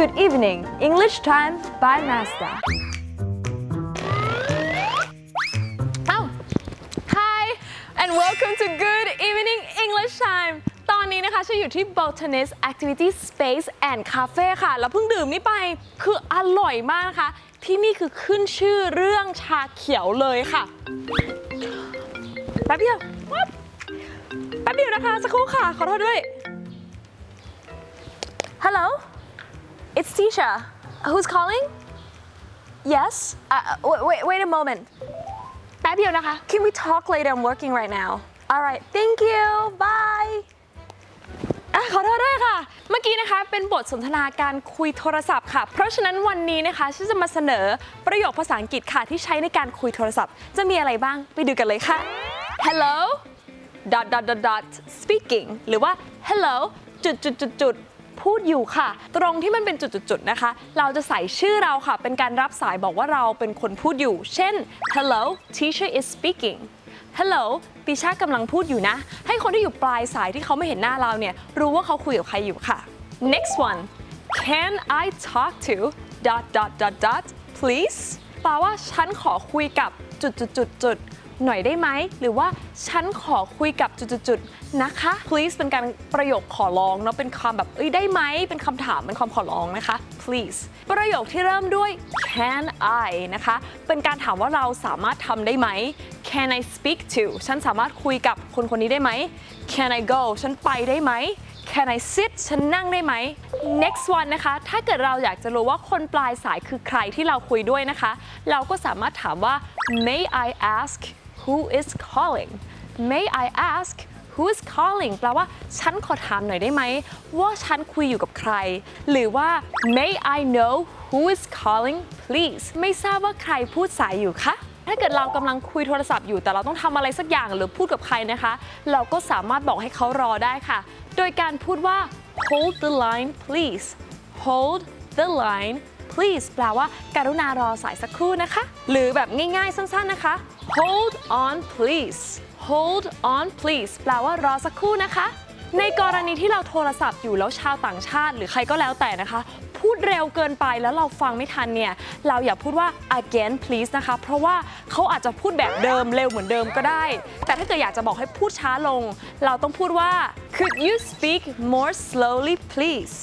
Good evening English time by Master อ้า Hi and welcome to Good Evening English Time ตอนนี้นะคะฉันอยู่ที่ Botanist Activity Space and Cafe ค่ะ แล้วเพิ่งดื่มนี่ไปคืออร่อยมากนะคะ ที่นี่คือขึ้นชื่อเรื่องชาเขียวเลยค่ะ แป๊บเดียววับแป๊บเดียวนะคะ สักครู่ค่ะ ขอโทษด้วย Hello it's Tisha who's calling Yes uh, wait, wait, wait a moment แป๊บเดียวนะคะ Can we talk later I'm working right now Alright thank you bye อะขอโทษด้วยค่ะ เมื่อกี้นะคะเป็นบทสนทนาการคุยโทรศัพท์ค่ะ เพราะฉะนั้นวันนี้นะคะฉันจะมาเสนอประโยคภาษาอังกฤษค่ะที่ใช้ในการคุยโทรศัพท์ จะมีอะไรบ้างไปดูกันเลยค่ะ Hello dot dot dot dot speaking หรือว่า Hello จุดจุดจุดจุด พูดอยู่ค่ะ ตรงที่มันเป็นจุดๆนะคะ เราจะใส่ชื่อเราค่ะ เป็นการรับสายบอกว่าเราเป็นคนพูดอยู่ เช่น Hello teacher is speaking Hello ติชากำลังพูดอยู่นะ ให้คนที่อยู่ปลายสายที่เขาไม่เห็นหน้าเราเนี่ย รู้ว่าเขาคุยกับใครอยู่ค่ะ next one Can I talk to dot dot dot dot please แปลว่าฉันขอคุยกับจุดจุดจุดจุด หน่อยได้ไหม หรือว่าฉันขอคุยกับจุดจุดจุดนะคะ please เป็นการประโยคขอร้องเนาะเป็นคำแบบเอ้ยได้ไหม เป็นคำถามเป็นคำขอร้องนะคะ please ประโยคที่เริ่มด้วย can I นะคะ เป็นการถามว่าเราสามารถทำได้ไหม can I speak to ฉันสามารถคุยกับคนคนนี้ได้ไหม can I go ฉันไปได้ไหม Can I sit ฉันนั่งได้ไหม next one นะคะ ถ้าเกิดเราอยากจะรู้ว่าคนปลายสายคือใครที่เราคุยด้วยนะคะ เราก็สามารถถามว่า May I ask who is calling May I ask who is calling แปลว่าฉันขอถามหน่อยได้ไหม ว่าฉันคุยอยู่กับใคร หรือว่า May I know who is calling please ไม่ทราบว่าใครพูดสายอยู่คะถ้าเกิดเรากำลังคุยโทรศัพท์อยู่แต่เราต้องทำอะไรสักอย่างหรือพูดกับใครนะคะ เราก็สามารถบอกให้เขารอได้ค่ะ โดยการพูดว่า hold the line please hold the line please แปลว่าการุณารอสายสักครู่นะคะ หรือแบบง่ายๆ สั้นๆนะคะ hold on please hold on please แปลว่ารอสักครู่นะคะ ในกรณีที่เราโทรศัพท์อยู่แล้วชาวต่างชาติ หรือใครก็แล้วแต่นะคะ พูดเร็วเกินไปแล้วเราฟังไม่ทันเนี่ย เราอย่าพูดว่า again please นะคะ เพราะว่าเขาอาจจะพูดแบบเดิมเร็วเหมือนเดิมก็ได้ แต่ถ้าเกิดอยากจะบอกให้พูดช้าลง เราต้องพูดว่า could you speak more slowly please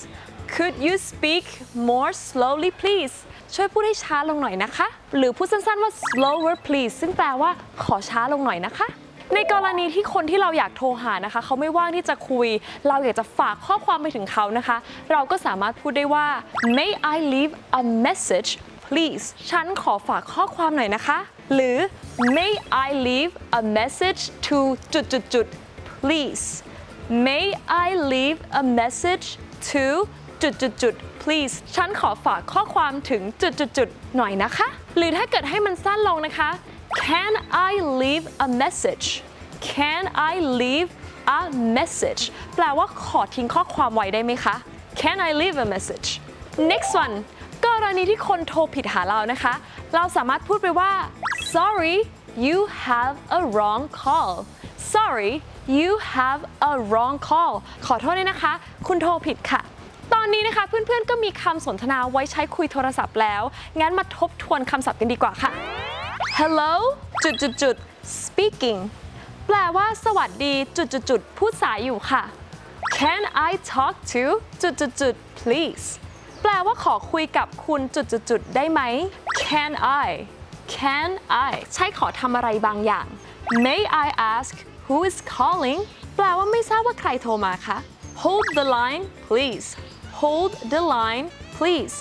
could you speak more slowly please ช่วยพูดให้ช้าลงหน่อยนะคะ หรือพูดสั้นๆว่า slower please ซึ่งแปลว่าขอช้าลงหน่อยนะคะ ในกรณีที่คนที่เราอยากโทรหานะคะ เขาไม่ว่างที่จะคุย เราอยากจะฝากข้อความไปถึงเขานะคะ เราก็สามารถพูดได้ว่า May I leave a message please ฉันขอฝากข้อความหน่อยนะคะ หรือ May I leave a message to จุดจุดจุด please May I leave a message to จุดจุดจุด please ฉันขอฝากข้อความถึงจุดจุดจุดหน่อยนะคะ หรือถ้าเกิดให้มันสั้นลงนะคะ Can I leave a message Can I leave a message แปลว่าขอทิ้งข้อความไว้ได้ไหมคะ Can I leave a message next one กรณีที่คนโทรผิดหาเรานะคะ เราสามารถพูดไปว่า sorry you have a wrong call sorry you have a wrong call ขอโทษด้วยนะคะ คุณโทรผิดค่ะ ตอนนี้นะคะเพื่อนๆก็มีคำสนทนาไว้ใช้คุยโทรศัพท์แล้ว งั้นมาทบทวนคำศัพท์กันดีกว่าค่ะ Hello จุดจุดจุด speaking แปลว่าสวัสดีจุดจุดจุดพูดสายอยู่ค่ะ Can I talk to จุดจุดจุด please แปลว่าขอคุยกับคุณจุดจุดจุดได้ไหม Can I Can I ใช่ขอทำอะไรบางอย่าง May I ask who is calling แปลว่าไม่ทราบว่าใครโทรมาคะ Hold the line please Hold the line please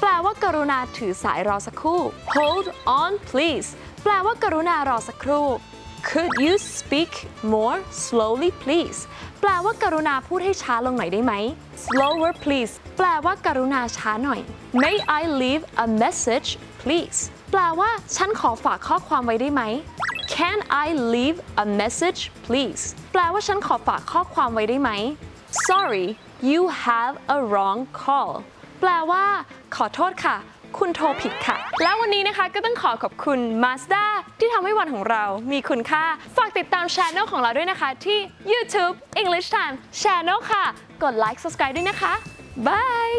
แปลว่ากรุณาถือสายรอสักครู่ Hold on please แปลว่ากรุณารอสักครู่ Could you speak more slowly please แปลว่ากรุณาพูดให้ช้าลงหน่อยได้ไหม Slower please แปลว่ากรุณาช้าหน่อย May I leave a message please แปลว่าฉันขอฝากข้อความไว้ได้ไหม Can I leave a message please แปลว่าฉันขอฝากข้อความไว้ได้ไหม sorry you have a wrong call แปลว่า ขอโทษค่ะ คุณโทรผิดค่ะ แล้ววันนี้นะคะก็ต้องขอขอบคุณ Mazda ที่ทำให้วันของเรามีคุณค่า ฝากติดตามช anel ของเราด้วยนะคะ ที่ YouTube English Time Channel ค่ะ กดไลค์ subscribe ด้วยนะคะ บาย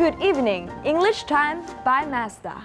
Good evening, English time by Mazda.